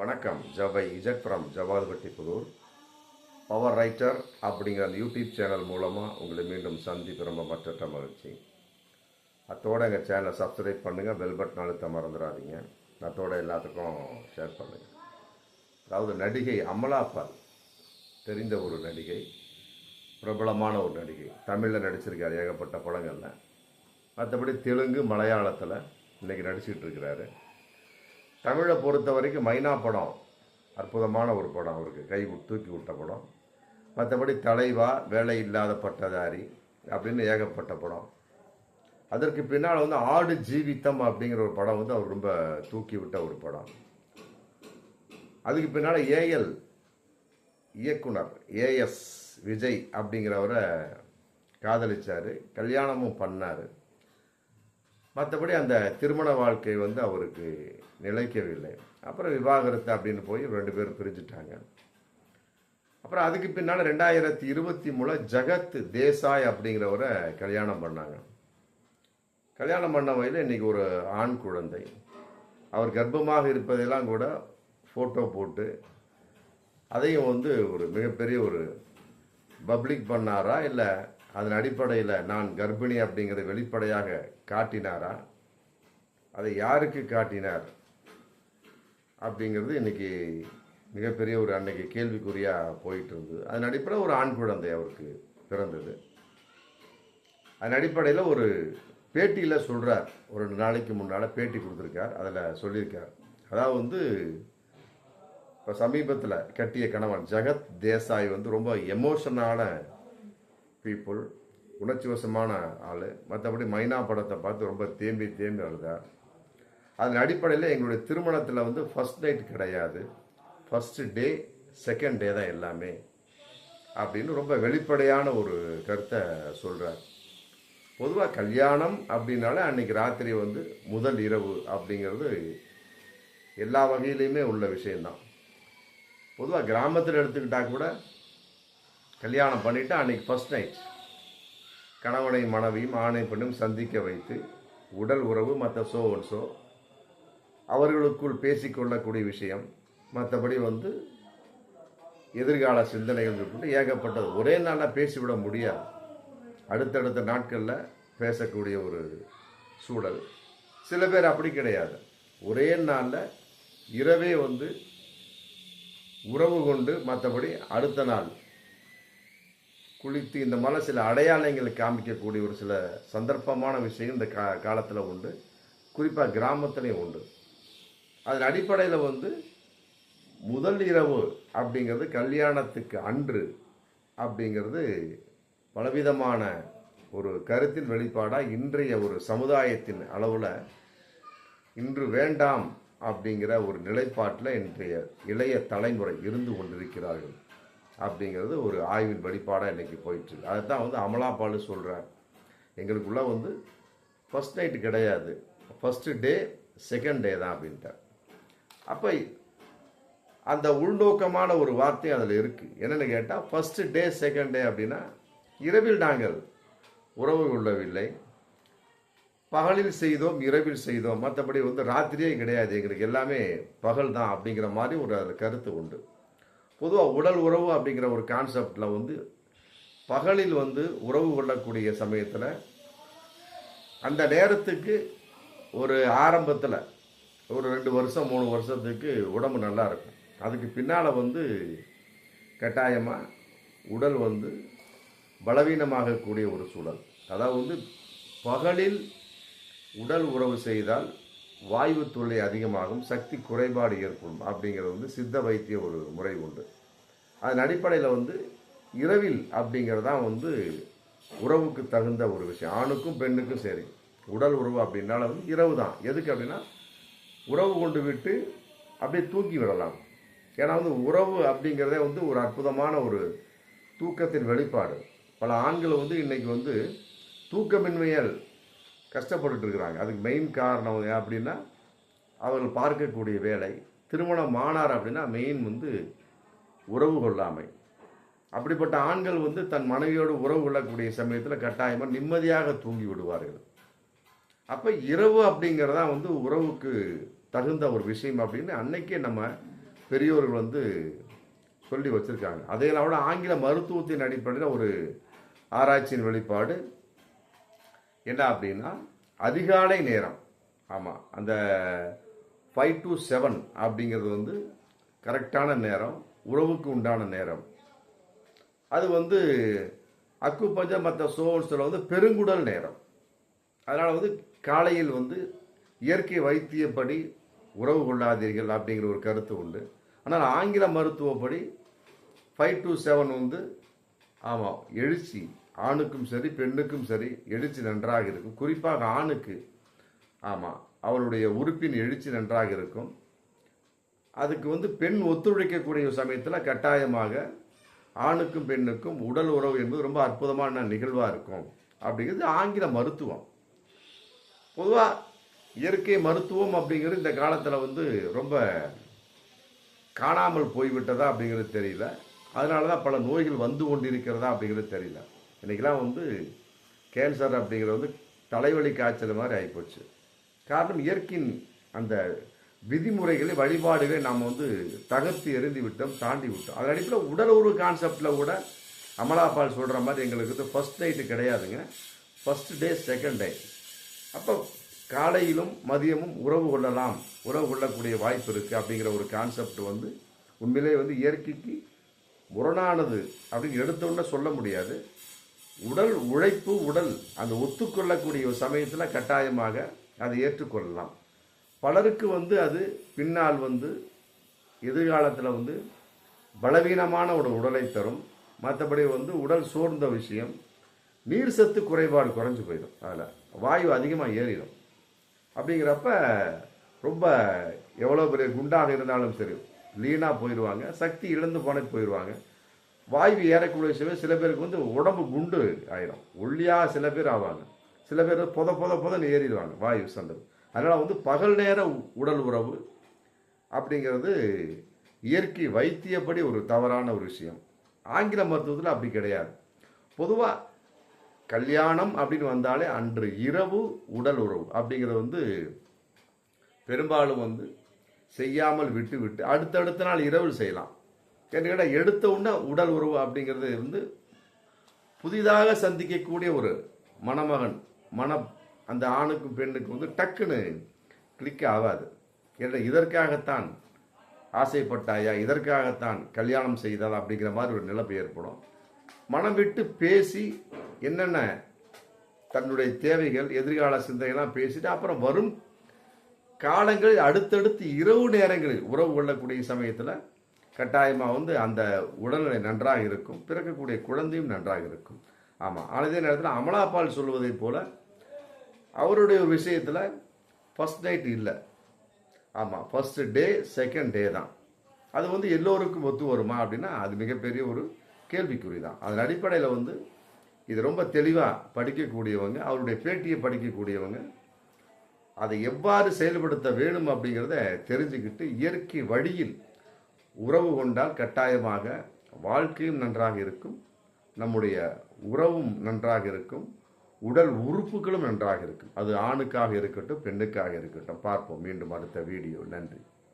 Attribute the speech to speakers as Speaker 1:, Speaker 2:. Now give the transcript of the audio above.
Speaker 1: வணக்கம். ஜபை Z from Javalpatti Puthur power writer அப்படிங்கிற அந்த யூடியூப் சேனல் மூலமாக உங்களை மீண்டும் சந்திப்பு ரொம்ப மற்ற மகிழ்ச்சி. அத்தோட எங்கள் சேனலை சப்ஸ்கிரைப் பண்ணுங்கள் பெல் பட்டன் அழுத்த மறந்துடாதீங்க. அத்தோட எல்லாத்துக்கும் ஷேர் பண்ணுங்கள் அதாவது நடிகை அமலா தெரிந்த ஒரு நடிகை பிரபலமான ஒரு நடிகை. தமிழில் நடிச்சிருக்கார் ஏகப்பட்ட படங்களில். மற்றபடி தெலுங்கு மலையாளத்தில் இன்றைக்கி நடிச்சிட்டு இருக்கிறாரு. தமிழை பொறுத்த வரைக்கும் மைனா படம் அற்புதமான ஒரு படம் அவருக்கு. கை தூக்கி விட்ட படம். மற்றபடி தலைவா வேலை இல்லாத பட்டதாரி அப்படின்னு ஏகப்பட்ட படம். அதற்கு பின்னால் வந்து ஆடு ஜீவித்தம் அப்படிங்கிற ஒரு படம் வந்து அவர் ரொம்ப தூக்கி விட்ட ஒரு படம். அதுக்கு பின்னால் ஏஎல் இயக்குனர் ஏஎஸ் விஜய் அப்படிங்கிறவரை காதலிச்சார் கல்யாணமும் பண்ணார். மற்றபடி அந்த திருமண வாழ்க்கை வந்து அவருக்கு நிலைக்கவில்லை. அப்புறம் விவாகரத்து அப்படின்னு போய் ரெண்டு பேரும் பிரிஞ்சுட்டாங்க. அப்புறம் அதுக்கு பின்னால் ரெண்டாயிரத்தி இருபத்தி மூணு ஜகத் தேசாய் அப்படிங்கிறவரை கல்யாணம் பண்ணாங்க. கல்யாணம் பண்ண வகையில் இன்றைக்கி ஒரு ஆண் குழந்தை. அவர் கர்ப்பமாக இருப்பதெல்லாம் கூட ஃபோட்டோ போட்டு அதையும் வந்து ஒரு மிகப்பெரிய ஒரு பப்ளிக் பண்ணாரா இல்லை அதன் அடிப்படையில் நான் கர்ப்பிணி அப்படிங்கிறத வெளிப்படையாக காட்டினாரா? அதை யாருக்கு காட்டினார்? அப்படிங்கிறது இன்னைக்கு மிகப்பெரிய ஒரு அன்னைக்கு கேள்விக்குறியாக போயிட்டு இருந்தது அதன் அடிப்படையில் ஒரு ஆண் குழந்தை அவருக்கு பிறந்தது. அதன் அடிப்படையில் ஒரு பேட்டியில் சொல்கிறார் ஒரு ரெண்டு நாளைக்கு முன்னால் பேட்டி கொடுத்துருக்கார். அதில் சொல்லியிருக்கார். அதாவது வந்து இப்போ சமீபத்தில் கட்டிய கணவன் ஜெகத் தேசாய் வந்து ரொம்ப எமோஷனான பீப்புள் உணர்ச்சி வசமான ஆள். மற்றபடி மைனா படத்தை பார்த்து ரொம்ப தேம்பி தேம்பி அழுதார் அதன் அடிப்படையில் எங்களுடைய திருமணத்தில் வந்து ஃபர்ஸ்ட் நைட் கிடையாது. ஃபஸ்ட்டு டே செகண்ட் டே தான் எல்லாமே. அப்படின்னு ரொம்ப வெளிப்படையான ஒரு கருத்தை சொல்கிறார் பொதுவாக கல்யாணம் அப்படின்னாலே அன்னைக்கு ராத்திரி வந்து முதல் இரவு அப்படிங்கிறது எல்லா வகையிலையுமே உள்ள விஷயந்தான் பொதுவாக கிராமத்தில் எடுத்துக்கிட்டால் கூட கல்யாணம் பண்ணிவிட்டு அன்றைக்கி ஃபர்ஸ்ட் நைட் கணவனை மனைவியும் ஆணை பெண்ணும் சந்திக்க வைத்து உடல் உறவு மற்ற சோ ஒன் சோ அவர்களுக்குள் பேசிக்கொள்ளக்கூடிய விஷயம். மற்றபடி வந்து எதிர்கால சிந்தனைகள் இருக்குன்னு ஏகப்பட்டது. ஒரே நாளில் பேசிவிட முடியாது. அடுத்தடுத்த நாட்களில் பேசக்கூடிய ஒரு சூழல். சில பேர் அப்படி கிடையாது. ஒரே நாளில் இரவே வந்து உறவு கொண்டு மற்றபடி அடுத்த நாள் குளித்து இந்த மாதிரி சில அடையாளங்களை காமிக்கக்கூடிய ஒரு சில சந்தர்ப்பமான விஷயம் இந்த கா காலத்தில் உண்டு. குறிப்பாக கிராமத்துலேயும் உண்டு. அதன் அடிப்படையில் வந்து முதல் இரவு அப்படிங்கிறது கல்யாணத்துக்கு அன்று அப்படிங்கிறது பலவிதமான ஒரு கருத்தின் வெளிப்பாடாக இன்றைய ஒரு சமுதாயத்தின் அளவில் இன்று வேண்டாம் அப்படிங்கிற ஒரு நிலைப்பாட்டில் இன்றைய இளைய தலைமுறை இருந்து கொண்டிருக்கிறார்கள். அப்படிங்கிறது ஒரு ஆய்வின் வெளிப்பாடாக இன்றைக்கி போயிட்டு அதை அதுதான் வந்து அமலாபாலு சொல்கிறார் எங்களுக்குள்ள வந்து ஃபஸ்ட் நைட்டு கிடையாது. ஃபஸ்ட்டு டே செகண்ட் டே தான் அப்படின்ட்டார். அப்போ அந்த உள்நோக்கமான ஒரு வார்த்தை அதில் இருக்குது என்னென்னு கேட்டால் ஃபஸ்ட்டு டே செகண்ட் டே அப்படின்னா இரவில் நாங்கள் உறவு கொள்ளவில்லை. பகலில் செய்தோம் இரவில் செய்தோம். மற்றபடி வந்து ராத்திரியே கிடையாது. எங்களுக்கு எல்லாமே பகல் தான் அப்படிங்கிற மாதிரி ஒரு அதில் கருத்து உண்டு. பொதுவாக உடல் உறவு அப்படிங்கிற ஒரு கான்செப்டில் வந்து பகலில் வந்து உறவு கொள்ளக்கூடிய சமயத்தில் அந்த நேரத்துக்கு ஒரு ஆரம்பத்தில் ஒரு ரெண்டு வருஷம் மூணு வருஷத்துக்கு உடம்பு நல்லா இருக்கும். அதுக்கு பின்னால் வந்து கட்டாயமாக உடல் வந்து பலவீனமாகக்கூடிய ஒரு சூழல். அதாவது வந்து பகலில் உடல் உறவு செய்தால் வாயு தொல்லை அதிகமாகும் சக்தி குறைபாடு ஏற்படும் அப்படிங்கிறது வந்து சித்த வைத்திய ஒரு முறை உண்டு. அதன் அடிப்படையில் வந்து இரவில் அப்படிங்கிறது தான் வந்து உறவுக்கு தகுந்த ஒரு விஷயம். ஆணுக்கும் பெண்ணுக்கும் சரி. உடல் உறவு அப்படின்னால வந்து இரவு தான். எதுக்கு அப்படின்னா உறவு கொண்டு விட்டு அப்படியே தூக்கி விடலாம். ஏன்னா வந்து உறவு அப்படிங்கிறதே வந்து ஒரு அற்புதமான ஒரு தூக்கத்தின் வெளிப்பாடு. பல ஆண்கள் வந்து இன்றைக்கி வந்து தூக்கமின்மையால் கஷ்டப்பட்டுட்டு இருக்கிறாங்க அதுக்கு மெயின் காரணம் அப்படின்னா அவர்கள் பார்க்கக்கூடிய வேலை திருமணம் ஆனார் அப்படின்னா மெயின் வந்து உறவு கொள்ளாமை. அப்படிப்பட்ட ஆண்கள் வந்து தன் மனைவியோடு உறவு கொள்ளக்கூடிய சமயத்தில் கட்டாயமாக நிம்மதியாக தூங்கி விடுவார்கள். அப்போ இரவு அப்படிங்கிறதா வந்து உறவுக்கு தகுந்த ஒரு விஷயம் அப்படின்னு அன்னைக்கே நம்ம பெரியோர்கள் வந்து சொல்லி வச்சுருக்காங்க. அதையெல்லாம் விட ஆங்கில மருத்துவத்தின் அடிப்படையில் ஒரு ஆராய்ச்சியின் வெளிப்பாடு என்ன அப்படின்னா அதிகாலை நேரம். ஆமாம் அந்த ஃபைவ் டு செவன் அப்படிங்கிறது வந்து கரெக்டான நேரம் உறவுக்கு உண்டான நேரம். அது வந்து அக்கு பஞ்சம் மற்ற சோர்ஸில் வந்து பெருங்குடல் நேரம். அதனால் வந்து காலையில் வந்து இயற்கை வைத்தியப்படி உறவு கொள்ளாதீர்கள் அப்படிங்கிற ஒரு கருத்து உண்டு. ஆனால் ஆங்கில மருத்துவப்படி ஃபைவ் டு செவன் வந்து ஆமாம் எழுச்சி ஆணுக்கும் சரி பெண்ணுக்கும் சரி எழுச்சி நன்றாக இருக்கும். குறிப்பாக ஆணுக்கு ஆமாம் அவளுடைய உறுப்பின் எழுச்சி நன்றாக இருக்கும். அதுக்கு வந்து பெண் ஒத்துழைக்கக்கூடிய சமயத்தில் கட்டாயமாக ஆணுக்கும் பெண்ணுக்கும் உடல் உறவு என்பது ரொம்ப அற்புதமான நிகழ்வாக இருக்கும். அப்படிங்கிறது ஆங்கில மருத்துவம். பொதுவாக இயற்கை மருத்துவம் அப்படிங்கிறது இந்த காலத்தில் வந்து ரொம்ப காணாமல் போய்விட்டதா அப்படிங்கிறது தெரியல. அதனால தான் பல நோய்கள் வந்து கொண்டிருக்கிறதா அப்படிங்கிறது தெரியல. இன்றைக்கெல்லாம் வந்து கேன்சர் அப்படிங்கிறது வந்து தலைவலி காய்ச்சல் மாதிரி ஆகிப்போச்சு காரணம் இயற்கையின் அந்த விதிமுறைகளை வழிபாடுகளை நாம் வந்து தகர்த்து எறிந்து விட்டோம் தாண்டி விட்டோம். அதன் அடிப்படையில் உடல் உறவு கான்செப்டில் கூட அமலாபால் சொல்கிற மாதிரி எங்களுக்கு வந்து ஃபஸ்ட் நைட்டு கிடையாதுங்க. ஃபஸ்ட் டே செகண்ட் டே அப்போ காலையிலும் மதியமும் உறவு கொள்ளலாம். உறவு கொள்ளக்கூடிய வாய்ப்பு இருக்குது அப்படிங்கிற ஒரு கான்செப்ட் வந்து உண்மையிலே வந்து இயற்கைக்கு முரணானது அப்படின்னு எடுத்தோன்னே சொல்ல முடியாது. உடல் உழைப்பு உடல் அந்த ஒத்துக்கொள்ளக்கூடிய சமயத்தில் கட்டாயமாக அதை ஏற்றுக்கொள்ளலாம். பலருக்கு வந்து அது பின்னால் வந்து எதிர்காலத்தில் வந்து பலவீனமான ஒரு உடலை தரும். மற்றபடி வந்து உடல் சோர்ந்த விஷயம் நீர் சத்து குறைபாடு குறைஞ்சு போயிடும் அதில். வாயு அதிகமாக ஏறிடும். அப்படிங்கிறப்ப ரொம்ப எவ்வளோ பெரிய குண்டாக இருந்தாலும் சரி லீனாக போயிடுவாங்க சக்தி இழந்து போனே போயிடுவாங்க வாய்வு ஏறக்கூடிய சில சில பேருக்கு வந்து உடம்பு குண்டு ஆயிடும் ஒல்லியாக சில பேர் ஆவாங்க. சில பேர் புத பொத பொதன்னு ஏறிடுவாங்க வாயு சண்டது அதனால் வந்து பகல் நேர உடல் உறவு அப்படிங்கிறது இயற்கை வைத்தியப்படி ஒரு தவறான ஒரு விஷயம். ஆங்கில மருத்துவத்தில் அப்படி கிடையாது. பொதுவாக கல்யாணம் அப்படின்னு வந்தாலே அன்று இரவு உடல் உறவு அப்படிங்கிறது வந்து பெரும்பாலும் வந்து செய்யாமல் விட்டு விட்டு அடுத்தடுத்த நாள் இரவு செய்யலாம். என்று கேட்டால் எடுத்த உடனே உடல் உறவு அப்படிங்கிறது வந்து புதிதாக சந்திக்கக்கூடிய ஒரு மணமகன் மன அந்த ஆணுக்கும் பெண்ணுக்கும் வந்து டக்குன்னு கிளிக் ஆகாது. ஏன்னா இதற்காகத்தான் ஆசைப்பட்டாயா இதற்காகத்தான் கல்யாணம் செய்தால் அப்படிங்கிற மாதிரி ஒரு நிலைமை ஏற்படும். மனம் விட்டு பேசி என்னென்ன தன்னுடைய தேவைகள் எதிர்கால சிந்தனைலாம் பேசிட்டு அப்புறம் வரும் காலங்களில் அடுத்தடுத்து இரவு நேரங்களில் உறவு கொள்ளக்கூடிய சமயத்தில் கட்டாயமாக வந்து அந்த உடல்நிலை நன்றாக இருக்கும். பிறக்கக்கூடிய குழந்தையும் நன்றாக இருக்கும். ஆமாம் ஆனால் இதே நேரத்தில் அமலாபால் சொல்வதைப் போல் அவருடைய ஒரு விஷயத்தில் ஃபர்ஸ்ட் நைட் இல்லை. ஆமாம் ஃபஸ்ட்டு டே செகண்ட் டே தான். அது வந்து எல்லோருக்கும் ஒத்து வருமா அப்படின்னா அது மிகப்பெரிய ஒரு கேள்விக்குறி தான் அதன் அடிப்படையில் வந்து இது ரொம்ப தெளிவாக படிக்கக்கூடியவங்க அவருடைய பேட்டியை படிக்கக்கூடியவங்க அதை எவ்வாறு செயல்படுத்த வேணும் அப்படிங்கிறத தெரிஞ்சுக்கிட்டு இயற்கை வழியில் உறவு கொண்டால் கட்டாயமாக வாழ்க்கையும் நன்றாக இருக்கும் நம்முடைய உறவும் நன்றாக இருக்கும் உடல் உறுப்புகளும் நன்றாக இருக்கும். அது ஆணுக்காக இருக்கட்டும் பெண்ணுக்காக இருக்கட்டும். பார்ப்போம். மீண்டும் அடுத்த வீடியோ. நன்றி.